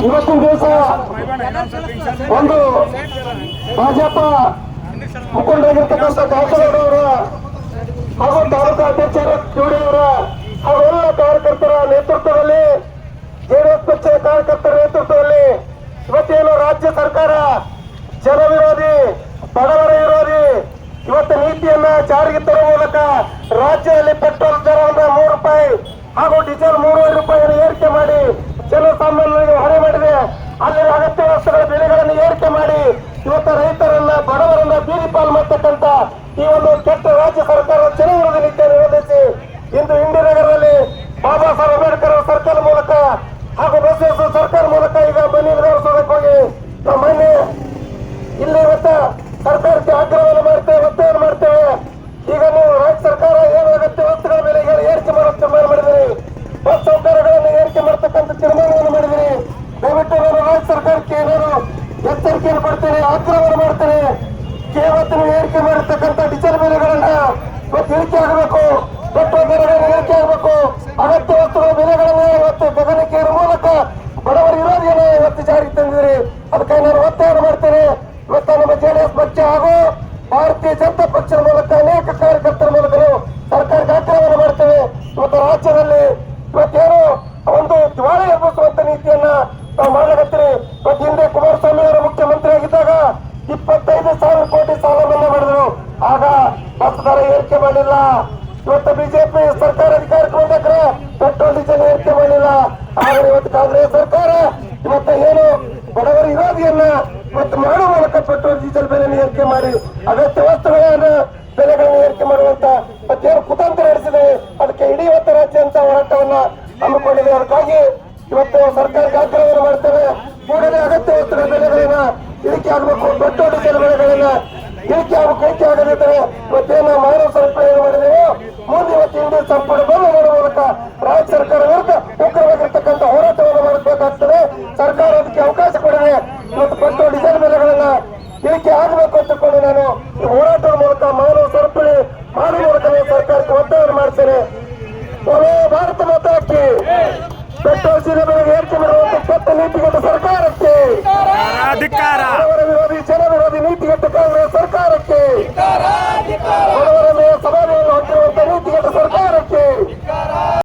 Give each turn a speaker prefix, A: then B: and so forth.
A: ಇವತ್ತಿನ ದಿವಸ ಒಂದು ಭಾಜಪ ಮುಖಂಡರಾಗಿರ್ತಕ್ಕಂಥ ಕಾಸರಗೌಡ ಅವರ ಹಾಗೂ ತಾಲೂಕಾ ಅಧ್ಯಕ್ಷರ ಅವರ ಹಾಗೂ ಎಲ್ಲ ಕಾರ್ಯಕರ್ತರ ನೇತೃತ್ವದಲ್ಲಿ ಜೆಡಿಎಸ್ ಪಕ್ಷದ ಕಾರ್ಯಕರ್ತರ ನೇತೃತ್ವದಲ್ಲಿ ಇವತ್ತೇನು ರಾಜ್ಯ ಸರ್ಕಾರ ಜನ ವಿರೋಧಿ, ಬಡವರ ವಿರೋಧಿ, ಇವತ್ತು ನೀತಿಯನ್ನ ಜಾರಿಗೆ ತರುವ ಮೂಲಕ ರಾಜ್ಯದಲ್ಲಿ ಪೆಟ್ರೋಲ್ ದರವನ್ನ ಮೂರು ರೂಪಾಯಿ ಹಾಗೂ ಡೀಸೆಲ್ ಮೂರುವರೆ ರೂಪಾಯಿ ಏರಿಕೆ ಮಾಡಿ ಜನಸಾಮಾನ್ಯರಿಗೆ ಹೊರೆ ಮಾಡಿದೆ ಅಲ್ಲಿ ಅಗತ್ಯ ವಸ್ತುಗಳ ಬೆಲೆಗಳನ್ನು ಏರಿಕೆ ಮಾಡಿ ಇವತ್ತು ರೈತರನ್ನ ಬಡವರನ್ನ ಬೀದಿ ಮಾಡ್ತಕ್ಕಂತ ಈ ಒಂದು ಕೆಟ್ಟ ರಾಜ್ಯ ಸರ್ಕಾರ ವಿರೋಧಿ ನೀತಿಯನ್ನು ವಿರೋಧಿಸಿ ಇಂದು ಇಂಡಿನಗರದಲ್ಲಿ ಬಾಬಾ ಸಾಹೇಬ್ ಅಂಬೇಡ್ಕರ್ ಸರ್ಕಾರ ಮೂಲಕ ಹಾಗೂ ಬಸ್ ಸರ್ಕಾರ ಮೂಲಕ ಈಗ ಬನ್ನಿ ವಿಧಾನಸೌಧಕ್ಕೆ ಹೋಗಿ. ನಾವು ಮೊನ್ನೆ ಇಲ್ಲಿ ಇವತ್ತು ಸರ್ಕಾರಕ್ಕೆ ಆಗ್ರಹವನ್ನು ಮಾಡ್ತೇವೆ ಒತ್ತಾಯ ಮಾಡ್ತೇವೆ. ಈಗ ನೀವು ರಾಜ್ಯ ಸರ್ಕಾರ ಏನು ಅಗತ್ಯ ವಸ್ತುಗಳ ಮೇಲೆ ಏರಿಕೆ ಮಾಡೋ ತೀರ್ಮಾನ ಮಾಡಿದಿರಿ ಬಸ್ ಸೌಕರ್ಯಗಳನ್ನು ಏರಿಕೆ ಮಾಡತಕ್ಕಂಥ ತೀರ್ಮಾನವನ್ನು ಮಾಡಿದಿರಿ ದಯವಿಟ್ಟು ನಾನು ರಾಜ್ಯ ಸರ್ಕಾರಕ್ಕೆ ನಾನು ಎಚ್ಚರಿಕೆಯನ್ನು ಕೊಡ್ತೇನೆ, ಆಗ್ರಹವನ್ನು ಮಾಡ್ತೇನೆ. ನೀವು ಏರಿಕೆ ಮಾಡಿರ್ತಕ್ಕಂಥ ಡೀಸೆಲ್ ಬೆಲೆಗಳನ್ನ ಇವತ್ತು ಇಳಿಕೆ ಆಗಬೇಕು. ಪೆಟ್ರೋಲ್ ಬೆಲೆಗಳನ್ನ ಇಳಿಕೆ ಆಗಬೇಕು. ಅಗತ್ಯ ವಸ್ತುಗಳ ಬೆಲೆಗಳನ್ನ ಇವತ್ತು ಗಗನಕ್ಕೆ ಏರುವ ಮೂಲಕ ಬಡವರ ವಿರೋಧಿಯನ್ನು ಇವತ್ತು ಜಾರಿಗೆ ತಂದಿದ್ರಿ ಅದಕ್ಕಾಗಿ ನಾನು ಒತ್ತಾಯ ಮಾಡ್ತೇನೆ. ಇವತ್ತು ನಮ್ಮ ಜೆಡಿಎಸ್ ಪಕ್ಷ ಹಾಗೂ ಭಾರತೀಯ ಜನತಾ ಪಕ್ಷದ ಮೂಲಕ ಅನೇಕ ಕಾರ್ಯಕರ್ತರ ಮೂಲಕ ನಾವು ಸರ್ಕಾರಕ್ಕೆ ಆಗ್ರಹವನ್ನು ಮಾಡ್ತೇವೆ. ಇವತ್ತು ರಾಜ್ಯದಲ್ಲಿ ಇವತ್ತೇನು ಒಂದು ದಿವಾಳಿ ಎಬ್ಬಿಸುವಂತ ನೀತಿಯನ್ನ ನಾವು ಮಾಡಕತ್ತೀರಿ ದರ ಏರಿಕೆ ಮಾಡಿಲ್ಲ. ಇವತ್ತು ಬಿಜೆಪಿ ಸರ್ಕಾರ ಅಧಿಕಾರಕ್ಕೆ ಬಂದಾಗ ಪೆಟ್ರೋಲ್, ಡೀಸೆಲ್ ಏರಿಕೆ ಮಾಡಿಲ್ಲ. ಆದರೆ ಇವತ್ತು ಕಾಂಗ್ರೆಸ್ ಸರ್ಕಾರ ಇವತ್ತ ಏನು ಬಡವರ ಇರೋದಿಯನ್ನ ಇವತ್ತು ಮಾಡುವ ಮೂಲಕ ಪೆಟ್ರೋಲ್, ಡೀಸೆಲ್ ಬೆಲೆ ಏರಿಕೆ ಮಾಡಿ, ಅಗತ್ಯ ವಸ್ತುಗಳನ್ನ, ಬೆಲೆಗಳನ್ನು ಏರಿಕೆ ಮಾಡುವಂತ ಮತ್ತೇನು ಕುತಂತ್ರ ನಡೆಸಿದೆ. ಅದಕ್ಕೆ ಇಡೀ ಇವತ್ತು ರಾಜ್ಯಾಂತ ಹೋರಾಟವನ್ನ ಹಮ್ಮಿಕೊಂಡಿದೆ. ಅದಕ್ಕಾಗಿ ಇವತ್ತು ಸರ್ಕಾರಕ್ಕೆ ಆಗ್ರಹವನ್ನು ಮಾಡ್ತೇವೆ. ಕೂಡಲೇ ಅಗತ್ಯ ವಸ್ತುಗಳ ಬೆಲೆಗಳನ್ನ ಇಳಿಕೆ ಆಗಬೇಕು. ಪೆಟ್ರೋಲ್, ಡೀಸೆಲ್ ಬೆಲೆಗಳನ್ನ ಅವರು ಇಳಿಕೆ ಆಗದಿದ್ದರೆ ಇವತ್ತೇನು ಮಾನವ ಸರಪಳಿ ಮಾಡಿದೆವು ಮುಂದಿನ ತಿಂಡಿ ಸಂಪೂರ್ಣ ಬಂದ್ ಮಾಡುವ ಮೂಲಕ ರಾಜ್ಯ ಸರ್ಕಾರ ವಿರುದ್ಧ ಉಗ್ರವಾಗಿರ್ತಕ್ಕಂಥ ಹೋರಾಟವನ್ನು ಮಾಡಬೇಕಾಗ್ತದೆ. ಸರ್ಕಾರ ಅದಕ್ಕೆ ಅವಕಾಶ ಕೊಡಿದೆ ಇವತ್ತು ಪೆಟ್ರೋಲ್, ಡೀಸೆಲ್ ಬೆಲೆಗಳನ್ನ ಇಳಿಕೆ ಆಗಬೇಕು ಅಂತಕೊಂಡು ನಾನು ಹೋರಾಟದ ಮೂಲಕ ಮಾನವ ಸರಪಳಿ ಮಾಡುವ ಮೂಲಕ ಸರ್ಕಾರಕ್ಕೆ ಒತ್ತಾಯ ಮಾಡ್ತೇನೆ. ಭಾರತ ಮಾತಾಕಿ ಪೆಟ್ರೋಲ್ ಸೀರೆ ಬೆಲೆಗೆ ಏರಿಕೆ ಮಾಡುವಂತ ಕೆಟ್ಟ ನೀತಿಗತ